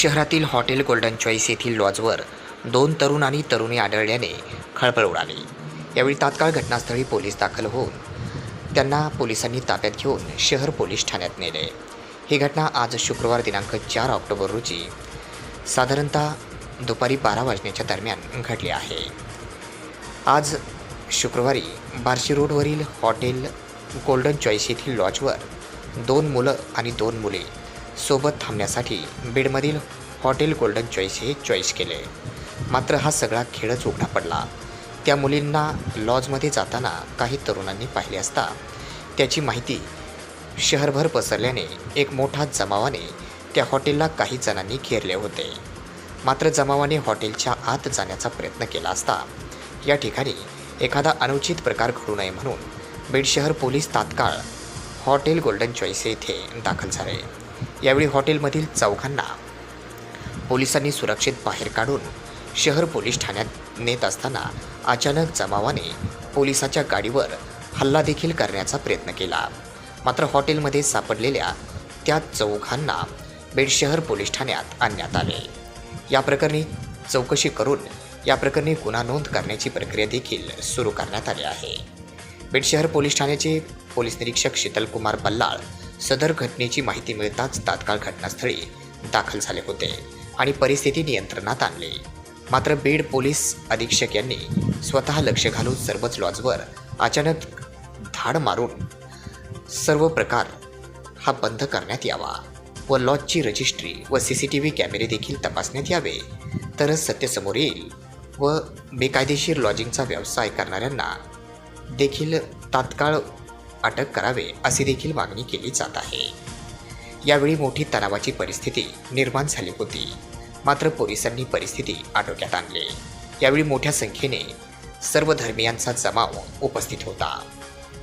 शहरातील hotel golden choice येथील लॉजवर दोन तरुण आणि तरुणी आढळल्याने खळबळ उडाली. यावेळी तात्काळ घटनास्थळी पोलीस दाखल होऊन त्यांना पोलिसांनी ताब्यात घेऊन शहर पोलीस ठाण्यात नेले. ही घटना आज शुक्रवार दिनांक चार ऑक्टोबर रोजी साधारणतः दुपारी बारा वाजण्याच्या दरम्यान घडली आहे. आज शुक्रवारी बार्शी रोडवरील हॉटेल गोल्डन चॉईस येथील लॉजवर दोन मुलं आणि दोन मुली सोबत थांबण्यासाठी बीडमधील हॉटेल गोल्डन चॉईस हे चॉईस केले. मात्र हा सगळा खेळच उघडा पडला. त्या मुलींना लॉजमध्ये जाताना काही तरुणांनी पाहिले असता त्याची माहिती शहरभर पसरल्याने एक मोठा जमावाने त्या हॉटेलला काही जणांनी घेरले होते. मात्र जमावाने हॉटेलच्या आत जाण्याचा प्रयत्न केला असता या ठिकाणी एखादा अनुचित प्रकार घडू नये म्हणून बीड शहर पोलीस तात्काळ हॉटेल गोल्डन चॉईस येथे दाखल झाले. यावेळी हॉटेलमधील चौघांना पोलिसांनी सुरक्षित बाहेर काढून शहर पोलीस ठाण्यात नेत असताना अचानक जमावाने पोलिसाच्या गाडीवर हल्ला देखील करण्याचा प्रयत्न केला. मात्र हॉटेलमध्ये सापडलेल्या त्या चौघांना बेडशहर पोलीस ठाण्यात आणण्यात आले. या प्रकरणी चौकशी करून या प्रकरणी गुन्हा नोंद करण्याची प्रक्रिया देखील सुरू करण्यात आली आहे. बीड शहर पोलीस ठाण्याचे पोलीस निरीक्षक शीतलकुमार बल्लाळ सदर घटनेची माहिती मिळताच तात्काळ घटनास्थळी दाखल झाले होते आणि परिस्थिती नियंत्रणात आणली. मात्र बीड पोलीस अधीक्षक यांनी स्वतः लक्ष घालून सर्वच लॉजवर अचानक धाड मारून सर्व प्रकार हा बंद करण्यात यावा व लॉजची रजिस्ट्री व सी सी टी व्ही कॅमेरे देखील तपासण्यात यावे. तरच सत्य समोर येईल व बेकायदेशीर लॉजिंगचा व्यवसाय करणाऱ्यांना देखील तात्काळ अटक करावे अशी देखील मागणी केली जात आहे. यावेळी मोठी तणावाची परिस्थिती निर्माण झाली होती. मात्र पोलिसांनी परिस्थिती आटोक्यात आणली. यावेळी मोठ्या संख्येने सर्व धर्मियांचा जमाव उपस्थित होता.